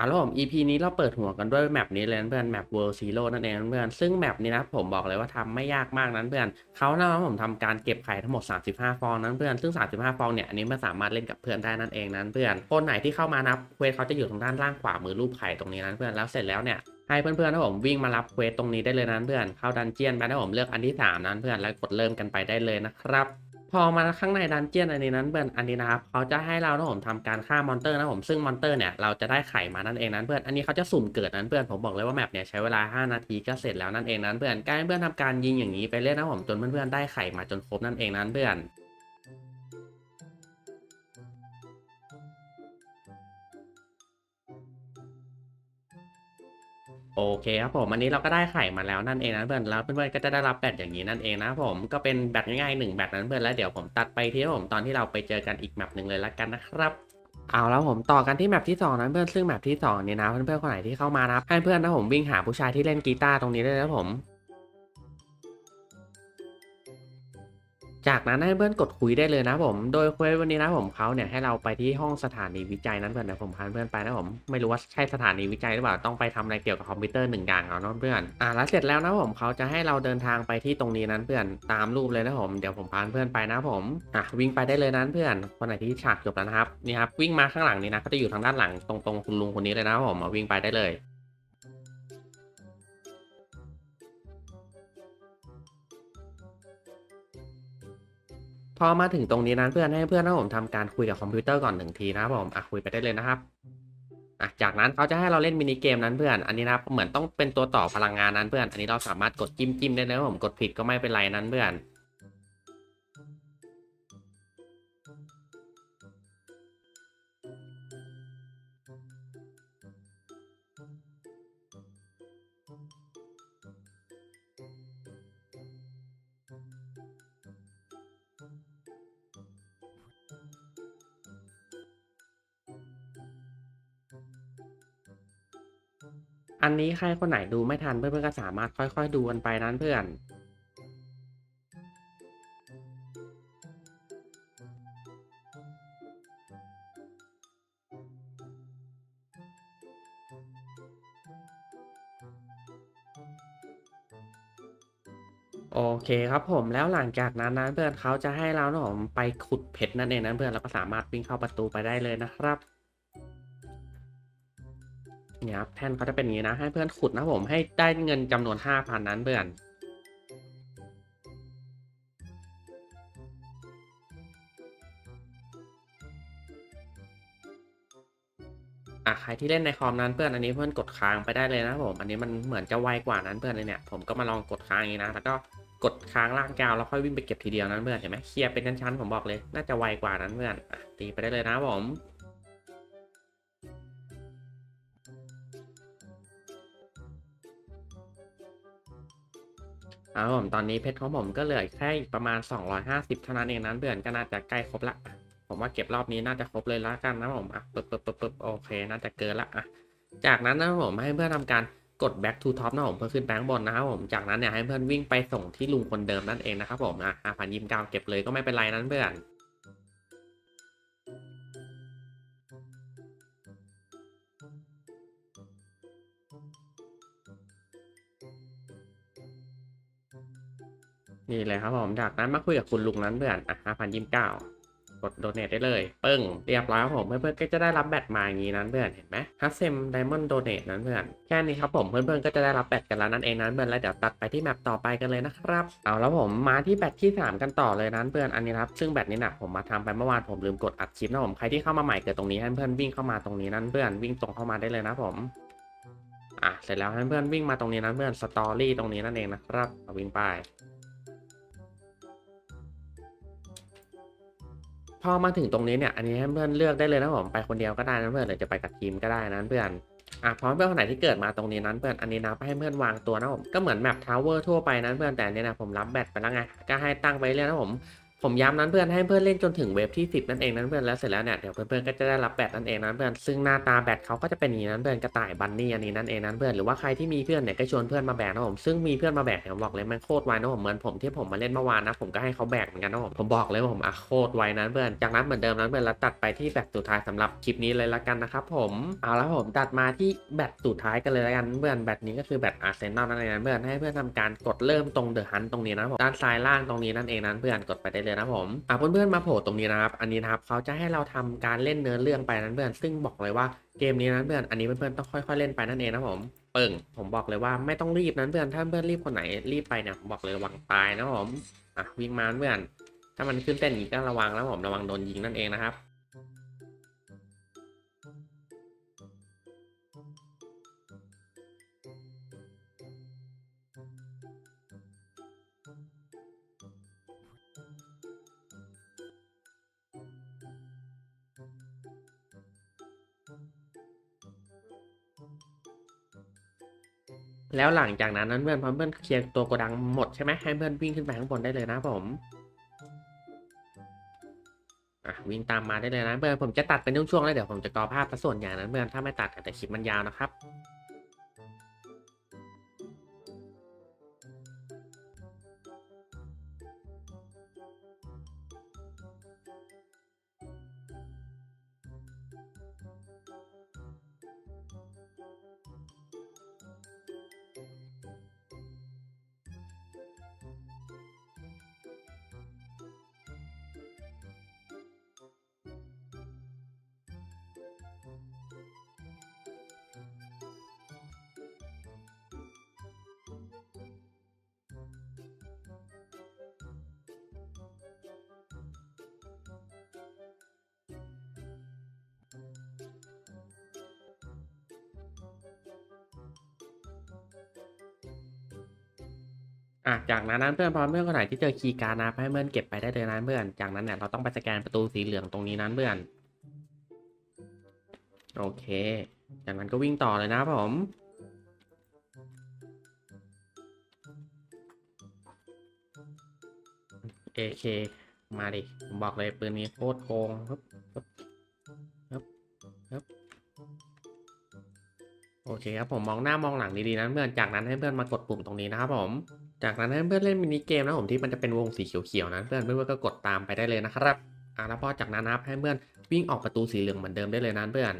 อะแล้วผม EP นี้เราเปิดหัวกันด้วยแมปนี้เลยนะเพื่อนแมป World Zero นั่นเองนะเพื่อนซึ่งแมปนี้นะผมบอกเลยว่าทำไม่ยากมากนั้นเพื่อนเขานะผมทำการเก็บไข่ทั้งหมด 35 ฟองนั้นเพื่อนซึ่ง 35 ฟองเนี่ยอันนี้มันสามารถเล่นกับเพื่อนได้นั่นเองนั้นเพื่อนคนไหนที่เข้ามานับเควสเขาจะอยู่ทางด้านล่างขวามือรูปไข่ตรงนี้นั้นเพื่อนแล้วเสร็จแล้วเนี่ยให้เพื่อนๆนะผมวิ่งมารับเควสตรงนี้ได้เลยนั้นเพื่อนเข้าดันเจียนไปนะผมเลือกอันที่สามนั้นเพื่อนแล้วกดเริ่มกันไปได้เลยนะครับ พอมาข้างในดันเจียนอันนี้นั้นเพื่อนอันนี้นะครับเขาจะให้เรานะผมทำการฆ่ามอนเตอร์นะผมซึ่งมอนเตอร์เนี่ยเราจะได้ไข่มานั่นเองนั้นเพื่อนอันนี้เขาจะสุ่มเกิดนั้นเพื่อนผมบอกเลยว่าแมปเนี่ยใช้เวลา 5 นาทีก็เสร็จแล้วนั่นเองนั้นเพื่อนการเพื่อนทำการยิงอย่างนี้ไปเรื่อยนะผมจนเพื่อนๆได้ไข่มาจนครบนั่นเองนั้นเพื่อน โอเคครับผมอันนี้เราก็ได้ไข่มาแล้วนั่นเองนะเพื่อนแล้วเพื่อนๆก็จะได้รับแบตอย่างนี้นั่นเองนะผมก็เป็นแบตง่ายๆหนึ่งแบตนั้นเพื่อนแล้วเดี๋ยวผมตัดไปที่ผมตอนที่เราไปเจอกันอีกแมปหนึ่งเลยละกันนะครับเอาแล้วผมต่อกันที่แมปที่สองนั้นเพื่อนซึ่งแมปที่สองนี่นะเพื่อนๆคนไหนที่เข้ามานะให้เพื่อนนะผมวิ่งหาผู้ชายที่เล่นกีตาร์ตรงนี้ได้แล้วผม จากนั้นให้เพื่อนกดคุยได้เลยนะผม โดยเควสวันนี้นะผมเขาเนี่ยให้เราไปที่ห้องสถานีวิจัยนั้นเพื่อนเดี๋ยวผมพาเพื่อนไปนะผม ไม่รู้ว่าใช่สถานีวิจัยหรือเปล่า ต้องไปทำอะไรเกี่ยวกับคอมพิวเตอร์หนึ่งอย่างเอาเนาะเพื่อน อ่าแล้วเสร็จแล้วนะผมเขาจะให้เราเดินทางไปที่ตรงนี้นั้นเพื่อน ตามรูปเลยนะผม เดี๋ยวผมพาเพื่อนไปนะผม อะวิ่งไปได้เลยนั้นเพื่อน คนไหนที่ฉากจบแล้วนะครับ นี่ครับวิ่งมาข้างหลังนี้นะ ก็จะอยู่ทางด้านหลังตรงๆคุณลุงคนนี้เลยนะผมวิ่งไปได้เลย พอมาถึงตรงนี้นั้นเพื่อนให้เพื่อนนะผมทำการคุยกับคอมพิวเตอร์ก่อนหนึ่งทีนะครับผมอะคุยไปได้เลยนะครับอะจากนั้นเขาจะให้เราเล่นมินิเกมนั้นเพื่อน อันนี้นะครับเหมือนต้องเป็นตัวต่อพลังงานนั้นเพื่อน อันนี้เราสามารถกดจิ้มจิ้มได้เลยนะผมกดผิดก็ไม่เป็นไรนั้นเพื่อน อันนี้ใครคนไหนดูไม่ทันเพื่อนๆก็สามารถค่อยๆดูกันไปนั้นเพื่อนโอเคครับผมแล้วหลังจากนั้นนะเพื่อนเขาจะให้เราเนะผมไปขุดเพชรนั่นเองนะเพื่อนเราก็สามารถวิ่งเข้าประตูไปได้เลยนะครับ เนี่ยครับแท่นเขาจะเป็นอย่างนี้นะ ให้เพื่อนขุดนะผมให้ได้เงินจำนวน5,000นั้นเพื่อนอะใครที่เล่นในคอมนั้นเพื่อนอันนี้เพื่อนกดค้างไปได้เลยนะผม อันนี้มันเหมือนจะไวกว่านั้นเพื่อนเลยเนี่ยผมก็มาลองกดค้างอย่างนี้นะแล้วก็กดค้างล่างกาวแล้วค่อยวิ่งไปเก็บทีเดียวนั้นเพื่อนเห็นไหมเคลียร์เป็นชั้นๆผมบอกเลย น่าจะไวกว่านั้นเพื่อนอะตีไปได้เลยนะผม เอาผมตอนนี้เพชรของผมก็เหลือแค่อีกประมาณ 250เท่านั้นเองนั้นเบื่อนก็น่าจะใกล้ครบละ ผมว่าเก็บรอบนี้น่าจะครบเลยละกันนะผมอะปึ๊บปึ๊บปึ๊บปึ๊บโอเค น่าจะเกินละอะจากนั้นนะผมให้เพื่อนทำการกด back to top นะผมเพื่อขึ้นแบงค์บนนะครับผมจากนั้นเนี่ยให้เพื่อนวิ่งไปส่งที่ลุงคนเดิมนั่นเองนะครับผมอะห้าพันยิมเก้าเก็บเลยก็ไม่เป็นไรนั้นเพื่อน นี่เลยครับผมจากนั้นมาคุยกับคุณลุงนั้นเพื่อนอะห้าพันยิมเก้ากดโดเนทได้เลย ปึ้ง เรียบร้อยครับผม เพื่อนๆก็จะได้รับแบตมาอย่างนี้นั้นเพื่อน เห็นไหมฮัสเซมไดมอนด์โดเนทนั้นเพื่อน แค่นี้ครับผม เพื่อนๆก็จะได้รับแบตกันแล้วนั่นเองนั้นเพื่อน แล้วเดี๋ยวตัดไปที่แมปต่อไปกันเลยนะครับ เอาแล้วผมมาที่แบตที่ 3 กันต่อเลยนั้นเพื่อน อันนี้ครับ ซึ่งแบตนี้นะผมมาทำไปเมื่อวานผมลืมกดอัดคลิปนะผม ใครที่เข้ามาใหม่เกิดตรงนี้ให้เพื่อนวิ่งเข้ามาตรงนี้นั้นเพื่อน วิ่งตรงเข้ามาได้เลยนะผม อะเสร็จแล้วให้เพื่อนวิ่งมาตรงนี้นะเพื่อนสตอรี่ตรงนี้นั่นเองนะครับวิ่งไปพอมาถึงตรงนี้เนี่ยอันนี้ให้เพื่อนเลือกได้เลยนะผมไปคนเดียวก็ได้นะเพื่อนหรือจะไปกับทีมก็ได้นะเพื่อนอะพร้อมเพื่อนคนไหนที่เกิดมาตรงนี้นั้นเพื่อนอันนี้นะให้เพื่อนวางตัวนะผมก็เหมือนแมปทาวเวอร์ทั่วไปนั้นเพื่อนแต่อันนี้นะผมรับแบตไปแล้วไงก็ให้ตั้งไปเรื่อยนะผม ผมย้ำนั้นเพื่อนให้เพื่อนเล่นจนถึงเวฟที่ 10 นั่นเองนั้นเพื่อนแล้วเสร็จแล้วเนี่ยเดี๋ยวเพื่อนๆก็จะได้รับแบตนั่นเองนั้นเพื่อนซึ่งหน้าตาแบตเขาก็จะเป็นอย่างนี้นั้นเพื่อนกระต่ายบันนี่อันนี้นั่นเองนั้นเพื่อนหรือว่าใครที่มีเพื่อนเนี่ยก็ชวนเพื่อนมาแบกนะผมซึ่งมีเพื่อนมาแบกเนี่ยผมบอกเลยมันโคตรไวนะผมเหมือนผมที่ผมมาเล่นเมื่อวานนะผมก็ให้เขาแบกเหมือนกันนะผมผมบอกเลยว่าผมอะโคตรไวนั้นเพื่อนจากนั้นเหมือนเดิมนั้นเพื่อนแล้วตัดไปที่แบตสุดท้ายสำหรับคลิปนี้เลยละกันนะครับผมเอาละผมตัดมาที่แบตสุดท้ายกันเลยละกันเพื่อนแบตนี้ก็คือแบตอาร์เซนอลนั่นเองนะเพื่อนให้เพื่อนทำการกดเริ่มตรงเดอะฮันตรงนี้นะผมด้านซ้ายล่างตรงนี้นั่นเองนั้นเพื่อนกดไปได้เลยนะผมอะเพื่อนๆมาโผล่ตรงนี้นะครับ อันนี้นะครับเขาจะให้เราทำการเล่นเนื้อเรื่องไปนั้นเพื่อน ซึ่งบอกเลยว่าเกมนี้นั้นเพื่อน อันนี้เพื่อนๆต้องค่อยๆเล่นไปนั่นเองนะผม เปิ่ง ผมบอกเลยว่าไม่ต้องรีบนั้นเพื่อน ถ้าเพื่อนรีบคนไหนรีบไปเนี่ยผมบอกเลยระวังตายนะผมอะวิ่งมาเพื่อน ถ้ามันขึ้นเต้นอีกก็ระวังนะผมระวังโดนยิงนั่นเองนะครับ แล้วหลังจากนั้นนั้นเพื่อนพอเพื่อนเคลียร์ตัวโกดังหมดใช่ไหมให้เพื่อนวิ่งขึ้นไปข้างบนได้เลยนะผมอะวิ่งตามมาได้เลยนะเพื่อนผมจะตัดเป็นช่วงๆแล้วเดี๋ยวผมจะกรอภาพซะส่วนใหญ่นั้นเพื่อนถ้าไม่ตัดแต่คลิปมันยาวนะครับ อะจากนั้นนั้นเพื่อนพอเพื่อนคนไหนที่เจอคีย์การ์ดนะให้เพื่อนเก็บไปได้เลยนะเพื่อน จากนั้นเนี่ยเราต้องไปสแกนประตูสีเหลืองตรงนี้นั้นเพื่อน โอเค จากนั้นก็วิ่งต่อเลยนะผม AK มาดิผมบอกเลยปืนนี้โคตรโกงฮึบฮึบฮึบฮึบโอเคครับผมมองหน้ามองหลังดีๆนะเพื่อนจากนั้นให้เพื่อนมากดปุ่มตรงนี้นะครับผม จากนั้นเพื่อนเล่นมินิเกมนะผมที่มันจะเป็นวงสีเขียวๆนะเพื่อนเพื่อนก็กดตามไปได้เลยนะครับอะแล้วพอจากนั้นนะครับให้เพื่อนวิ่งออกประตูสีเหลืองเหมือนเดิมได้เลยนะเพื่อน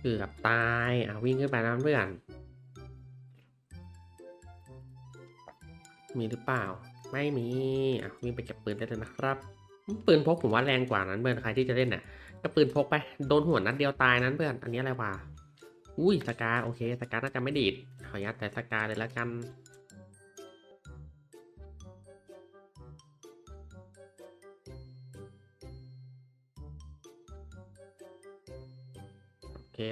เกือบตายอะวิ่งขึ้นไปนะเพื่อน มีหรือเปล่า ไม่มีอะวิ่งไปเก็บปืนได้เลยนะครับ ปืนพกผมว่าแรงกว่านั้นเพื่อนใครที่จะเล่นน่ะก็ปืนพกไปโดนหัวนัดเดียวตายนั้นเพื่อน อันนี้อะไรวะ อุ้ยสกาโอเคสกาน่าจะไม่ดีดขอยัดแต่สกาเลยละกัน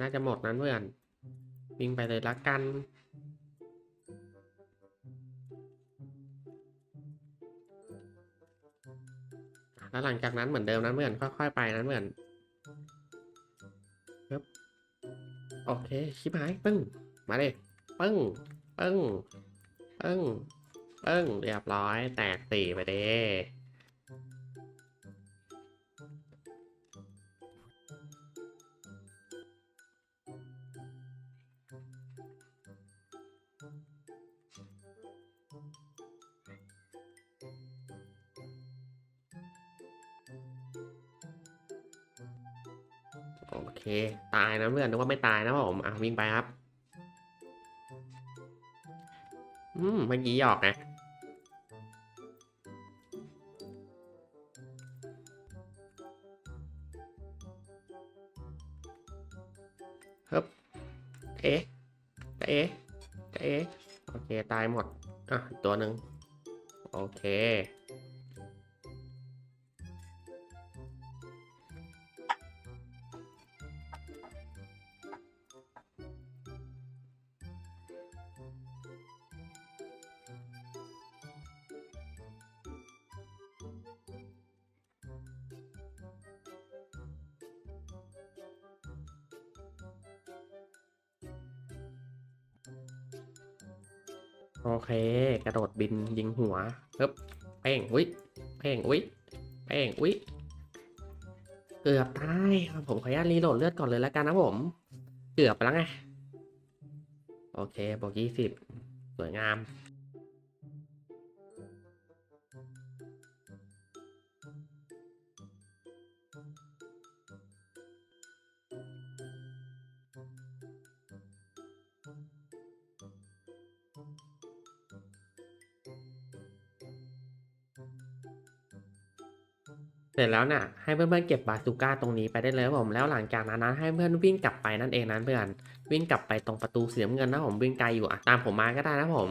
น่าจะหมดนั้นเพื่อน วิ่งไปเลยละกัน แล้วหลังจากนั้นเหมือนเดิมนะเพื่อนค่อยๆไปนะเพื่อนปึ๊บโอเคชิบหายปึ้ง มาเลยปึ้งปึ้งปึ้งปึ้งเรียบร้อยแตกสี่ไปเด้ โอเค ตายนะเพื่อนนึกว่าไม่ตายนะผมอะวิ่งไปครับ อืมเมื่อกี้หยอกนะฮึบเอ๊ะโอเค ตายหมด อะ ตัวหนึ่งโอเค โอเค กระโดดบินยิงหัวปึ๊บเพ่งอุ้ยเพ่งอุ้ยเพ่งอุ้ยเกือบตายผมขออนุญาตรีโหลดเลือดก่อนเลยแล้วกันนะผม เกือบไปแล้วไง โอเคบอกยี่สิบสวยงาม เสร็จแล้วเนี่ยให้เพื่อนๆเก็บบาซูก้าตรงนี้ไปได้เลยผมแล้วหลังจากนั้นนะให้เพื่อนวิ่งกลับไปนั่นเองนะเพื่อนวิ่งกลับไปตรงประตูสีน้ำเงินนะผมวิ่งไกลอยู่อะตามผมมาก็ได้นะผม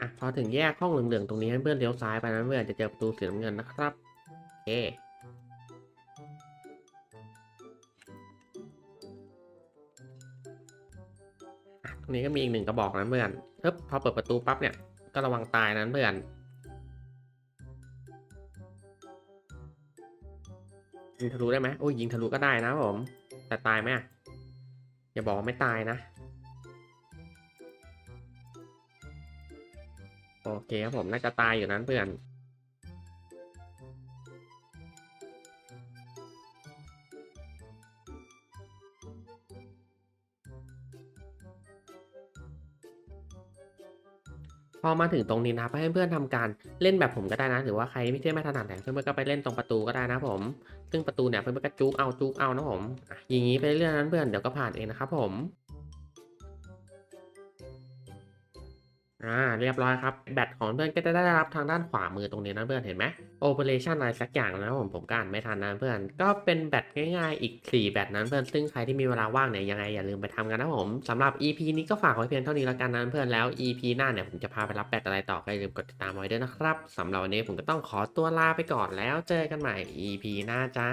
อะพอถึงแยกห้องเหลืองๆตรงนี้ให้เพื่อนเลี้ยวซ้ายไปนะเพื่อนจะเจอประตูสีน้ำเงินนะครับโอเค ตรงนี้ก็มีอีกหนึ่งกระบอกนะเพื่อนเฮ้บพอเปิดประตูปั๊บเนี่ย ก็ระวังตายนะเพื่อนยิงทะลุได้ไหมโอ้ยยิงทะลุก็ได้นะผม แต่ตายไหมอย่าบอกไม่ตายนะ โอเคครับผมน่าจะตายอยู่นั้นเพื่อน พอมาถึงตรงนี้นะให้เพื่อนทำการเล่นแบบผมก็ได้นะ หรือว่าใครไม่ใช่ไม่ถนัดแต่เพื่อนๆก็ไปเล่นตรงประตูก็ได้นะผม ซึ่งประตูเนี่ยเพื่อนๆก็จุกเอาจุกเอานะผมอะอย่างนี้ไปเรื่อยๆนั้นเพื่อนเดี๋ยวก็ผ่านเองนะครับผม อ่าเรียบร้อยครับ แบตของเพื่อนก็จะได้รับทางด้านขวามือตรงนี้นะเพื่อนเห็นไหม Operation อะไรสักอย่างนะผมผมก็อ่านไม่ทันนะเพื่อน ก็เป็นแบตง่ายๆอีก 4 แบตนั้นเพื่อนซึ่งใครที่มีเวลาว่างเนี่ยยังไงอย่าลืมไปทำกันนะผมสำหรับ EP นี้ก็ฝากไว้เพียงเท่านี้แล้วกันนะเพื่อนแล้ว EP หน้าเนี่ยผมจะพาไปรับแบตอะไรต่อก็อย่าลืมกดติดตามไว้ด้วยนะครับสำหรับวันนี้ผมก็ต้องขอตัวลาไปก่อนแล้วเจอกันใหม่ EP หน้าจ้า